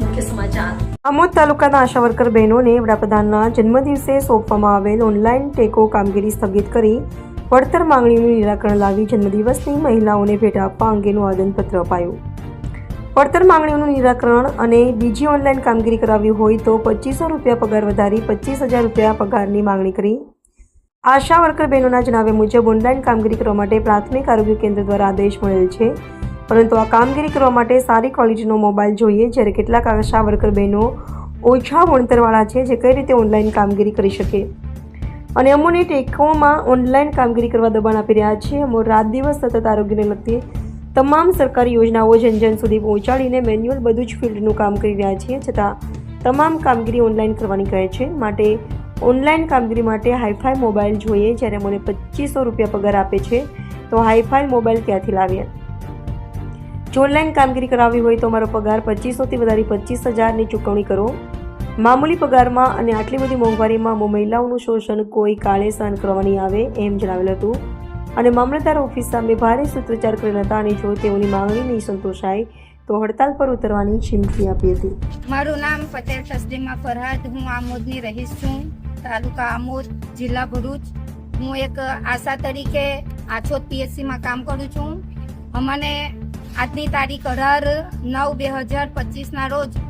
નમસ્કાર આમોદ તાલુકાના આશા વર્કર બહેનોને વડાપ્રધાનના જન્મદિવસે સોંપવામાં આવેલ ઓનલાઈન ટેકો કામગીરી સ્થગિત કરી વળતર માંગણીનું નિરાકરણ લાવી જન્મદિવસની મહિલાઓને ભેટ આપવા અંગેનું આવેદનપત્ર અપાયું. વળતર માંગણીઓનું નિરાકરણ અને બીજી ઓનલાઈન કામગીરી કરાવી હોય તો પચીસો રૂપિયા પગાર વધારી પચીસ હજાર રૂપિયા પગારની માંગણી કરી આશા વર્કર બહેનોના જણાવ્યા મુજબ ઓનલાઈન કામગીરી કરવા માટે પ્રાથમિક આરોગ્ય કેન્દ્ર દ્વારા આદેશ મળેલ છે. પરંતુ આ કામગીરી કરવા માટે સારી ક્વોલિટીનો મોબાઈલ જોઈએ, જ્યારે કેટલાક આશા વર્કર બહેનો ઓછા ભણતરવાળા છે જે કઈ રીતે ઓનલાઈન કામગીરી કરી શકે. અને અમોને ટેકોમાં ઓનલાઈન કામગીરી કરવા દબાણ આપી રહ્યા છે. અમો રાત દિવસ સતત આરોગ્યને લગતી તમામ સરકારી યોજનાઓ જન જન સુધી પહોંચાડીને મેન્યુઅલ બધું જ ફિલ્ડનું કામ કરી રહ્યા છીએ છતાં તમામ કામગીરી ઓનલાઈન કરવાની કહે છે. માટે ઓનલાઈન કામગીરી માટે હાઈફાઈ મોબાઈલ જોઈએ જ્યારે મને પચીસો રૂપિયા પગાર આપે છે, તો હાઈફાઈ મોબાઈલ ક્યાંથી લાવીએ? જો ઓનલાઈન કામગીરી કરાવવી હોય તો મારો પગાર પચીસોથી વધારી પચીસ હજારની ચૂકવણી કરો. મામૂલી પગારમાં અને આટલી બધી મોંઘવારીમાં મહિલાઓનું શોષણ કોઈ કાળે સહન કરવાની આવે એમ જણાવેલ હતું. અને મામલતદાર ઓફિસ સામે ભારે સૂત્રોચ્ચાર કરેલ હતા અને જો તેઓની માંગણી નહીં સંતોષાય, તો હડતાલ પર ઉતરવાની ચીમકી આપી હતી. મારું નામ ફતેહ તસ્લીમા ફરહાદ, હું આમોદની રહીશ છું. તાલુકા આમોદ, જિલ્લા ભરૂચ. હું એક આશા તરીકે આછોદ પીએચસીમાં કામ કરું છું. અમને આજની તારીખ અઢાર નવ બે હજાર પચીસના રોજ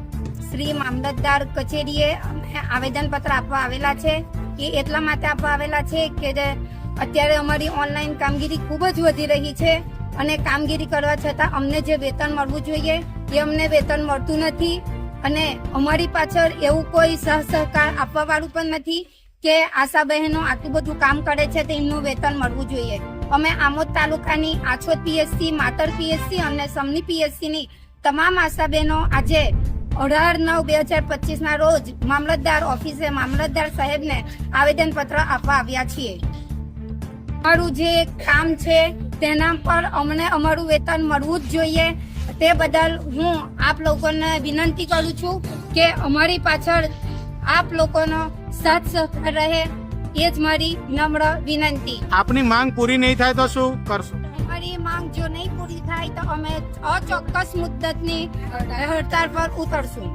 શ્રી મામલતદાર કચેરીએ અમે આવેદનપત્ર આપવા આવેલા છે. એ એટલા માટે આપવા આવેલા છે કે અત્યારે અમારી ઓનલાઈન કામગીરી ખૂબ જ વધી રહી છે અને કામગીરી કરવા છતાં અમને જે વેતન મળવું જોઈએ, એ અમને વેતન મળતું નથી. અને અમારી પાછળ એવું કોઈ સહ સહકાર આપવા વાળું પણ નથી કે આશા બહેનો આટલું બધું કામ કરે છે તો એમનું વેતન મળવું જોઈએ. અમે આમોદ તાલુકાની આછોદ પીએસસી માતર પીએસસી અને સમની પીએસસી ની તમામ આશા બહેનો આજે અઢાર નવ બે હજાર પચીસ ના રોજ મામલતદાર ઓફિસે મામલતદાર સાહેબને આવેદન પત્ર આપવા આવ્યા છીએ. અમારું જે કામ છે તેના પર અમને અમારું વેતન મળવું જ જોઈએ. તે બદલ હું આપ લોકોને વિનંતી કરું છું કે અમારી પાછળ આપ લોકોનો સાથ સહકાર રહે એ જ મારી નમ્ર વિનંતી. આપની માંગ પૂરી નહીં થાય તો શું કરશો? અમારી માંગ જો નહીં પૂરી થાય તો અમે અચોક્કસ મુદ્દતની હડતાળ પર ઉતરશું.